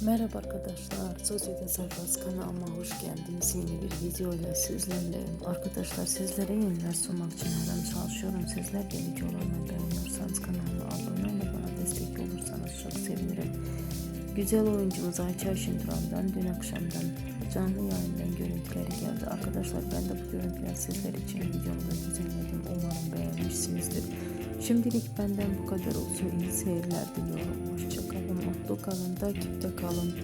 Merhaba arkadaşlar, Sosyete Sayfası kanalıma hoş geldiniz. Yeni bir video ile sizlerleyim. Arkadaşlar sizlere yeniler sunmak için her an çalışıyorum. Sizler de videolarımı beğeniyorsanız kanalıma abone olup bana destek olursanız çok sevinirim. Güzel oyuncumuz Ayça Şinduran'dan dün akşamdan canlı yayından görüntüleri geldi. Arkadaşlar ben de bu görüntüleri sizler için videomda düzenledim. Umarım beğenmişsinizdir. Şimdilik benden bu kadar olsun. İyi seyirler diliyorum. Hoşçakalın, mutlu kalın, takipte kalın.